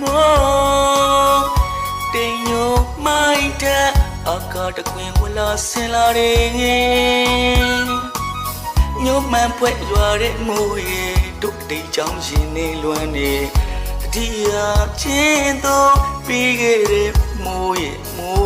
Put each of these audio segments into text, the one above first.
မို့တင်ညိုမိုက်တဲ့အကာတကွင်ဝလာဆင်လာတယ်ငယ်ညိုမှန်ဖွဲ့ရွာတဲ့မိုးရေတို့တိတ်ချောင်းရှင်နေလွမ်းနေအတီးအချင်းတော့ပြီးခဲ့တဲ့မိုးရေမိုး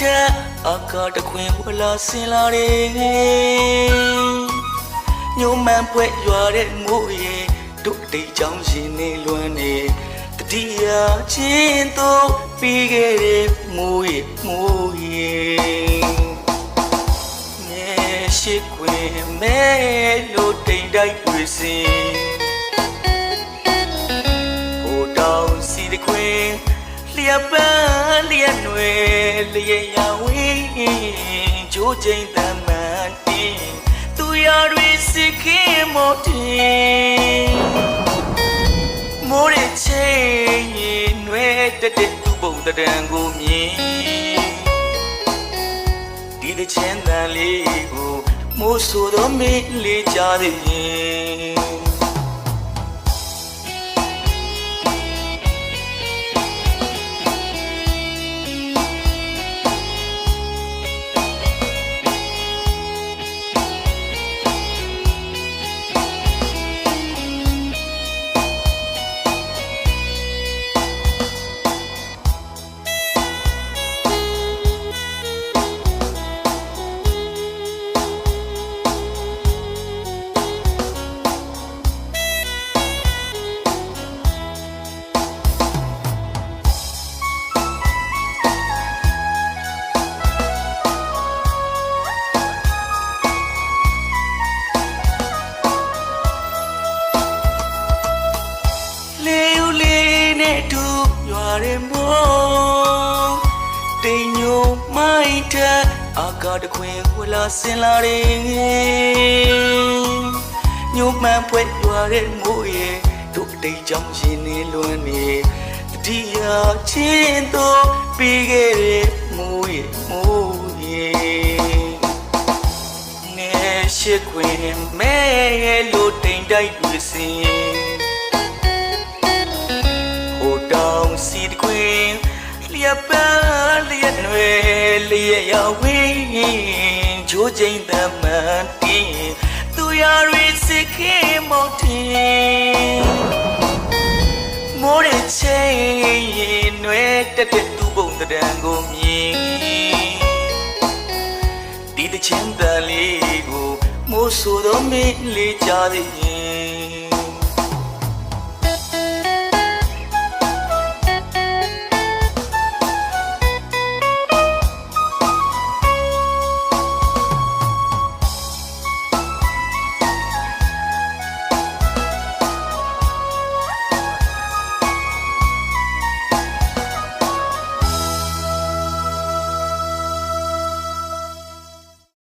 မိုက်တဲ့အကားတခွင်ဝလာဆင်လာတယ်ညိုမှန်ဖွဲ့ရွာတဲ့မိုးရေတို့တိတ်ချောင်းရှင်နေလွမ်းနေတတိယချင်းတော့ပြီးခဲ့တဲ့မိုးရေမိုးရေမဲရှိခွေမဲလို့တိမ်တိုက်တွေစင် လျက်ပန်းလျက်နွယ်လျက်ရဝင်းဂျိုးချိန်သမန်တင်သူရတွေစိတ်ခင်မောတင်မိုးရချင်းရင်နွယ်တက်တဲ့သူ့ပုံတံကိုမြင်ဒီတဲ့ချမ်းသာလေးကိုမိုးဆိုတော့မင်းလေးကြသည် တူရွာရဲမို့တိမ်ညိုမိုက်တဲ့အာကာတခွင်ဝလာဆင်လာတယ်ညိုမှန်ဖွဲ့ရွာရဲမို့ရဲ့တို့အတိတ်ကြောင့်ရှင်နေလွမ်းနေတတိယချင်းတော့ပြီးခဲ့တဲ့မိုးရဲ့မိုးရဲ့နေရှိခွင်မဲလို့တိမ်တိုက်တွေစင် လျက်ရဝင်းဂျိုးချိန်သမန်တင်သူရရီစိတ်ခင်မောင်တင်မိုးရချင်းရင်နွယ်တက်တဲ့သူ့ပုံတံကိုမြင်ဒီတချင်းတန်လေးကိုမိုးဆိုတော့မင်းလေးကြသည်ရင်